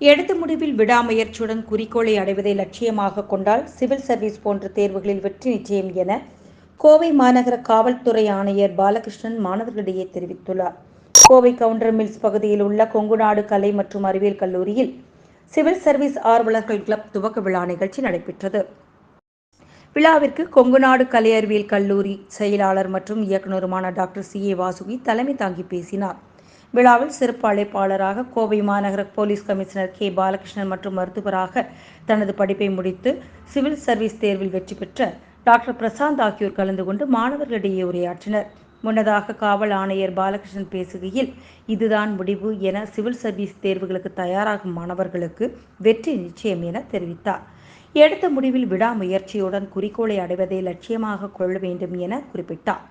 எடுத்த முடிவில் விடாமுயற்சியுடன் குறிக்கோளை அடைவதை லட்சியமாக கொண்டால் சிவில் சர்வீஸ் போன்ற தேர்வுகளில் வெற்றி நிச்சயம் என கோவை மாநகர காவல்துறை ஆணையர் பாலகிருஷ்ணன் மாணவர்களிடையே தெரிவித்துள்ளார். கோவை கவுண்டர் மில்ஸ் பகுதியில் உள்ள கொங்குநாடு கலை மற்றும் அறிவியல் கல்லூரியில் சிவில் சர்வீஸ் ஆர்வலர்கள் கிளப் துவக்க விழா நிகழ்ச்சி நடைபெற்றது. விழாவிற்கு கொங்குநாடு கலை அறிவியல் கல்லூரி செயலாளர் மற்றும் இயக்குநருமான டாக்டர் சி ஏ வாசுகி தலைமை தாங்கி பேசினார். விழாவில் சிறப்பு அழைப்பாளராக கோவை மாநகர போலீஸ் கமிஷனர் கே. பாலகிருஷ்ணன் மற்றும் மருத்துவராக தனது படிப்பை முடித்து சிவில் சர்வீஸ் தேர்வில் வெற்றி பெற்ற டாக்டர் பிரசாந்த் ஆகியோர் கலந்து கொண்டு மாணவர்களிடையே உரையாற்றினர். முன்னதாக காவல் ஆணையர் பாலகிருஷ்ணன் பேசுகையில் இதுதான் முடிவு என சிவில் சர்வீஸ் தேர்வுகளுக்கு தயாராகும் மாணவர்களுக்கு வெற்றி நிச்சயம் என தெரிவித்தார். எடுத்த முடிவில் விடாமுயற்சியுடன் குறிக்கோளை அடைவதை லட்சியமாக கொள்ள வேண்டும் என குறிப்பிட்டார்.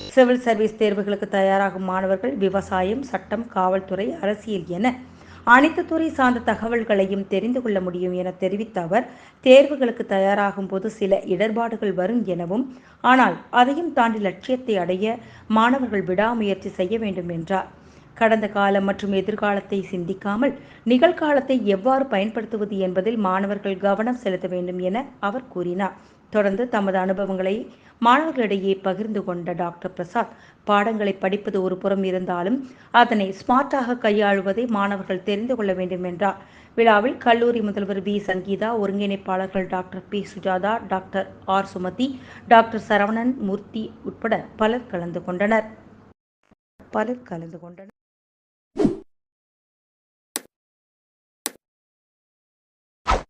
சிவில் சர்வீஸ் தேர்வுகளுக்கு தயாராகும் மாணவர்கள் விவசாயம் சட்டம் காவல்துறை அரசியல் என அனைத்து துறை சார்ந்த தகவல்களையும் தெரிந்து கொள்ள முடியும் என தெரிவித்த அவர் தேர்வுகளுக்கு தயாராகும் போது சில இடர்பாடுகள் வரும் எனவும் ஆனால் அதையும் தாண்டி லட்சியத்தை அடைய மாணவர்கள் விடாமுயற்சி செய்ய வேண்டும் என்றார். கடந்த காலம் மற்றும் எதிர்காலத்தை சிந்திக்காமல் நிகழ்காலத்தை எவ்வாறு பயன்படுத்துவது என்பதில் மாணவர்கள் கவனம் செலுத்த வேண்டும் என அவர் கூறினார். தொடர்ந்து தமது அனுபவங்களை மாணவர்களிடையே பகிர்ந்து கொண்ட டாக்டர் பிரசாத் பாடங்களை படிப்பது ஒரு புறம் இருந்தாலும் அதனை ஸ்மார்ட்டாக கையாளுவதை மாணவர்கள் தெரிந்து கொள்ள வேண்டும் என்றார். விழாவில் கல்லூரி முதல்வர் P. Sangeetha ஒருங்கிணைப்பாளர்கள் doctor P. Sujatha doctor R. Sumathi doctor Saravanan Murthy உட்பட பலர் கலந்து கொண்டனர். பலர் கலந்து கொண்டனர்.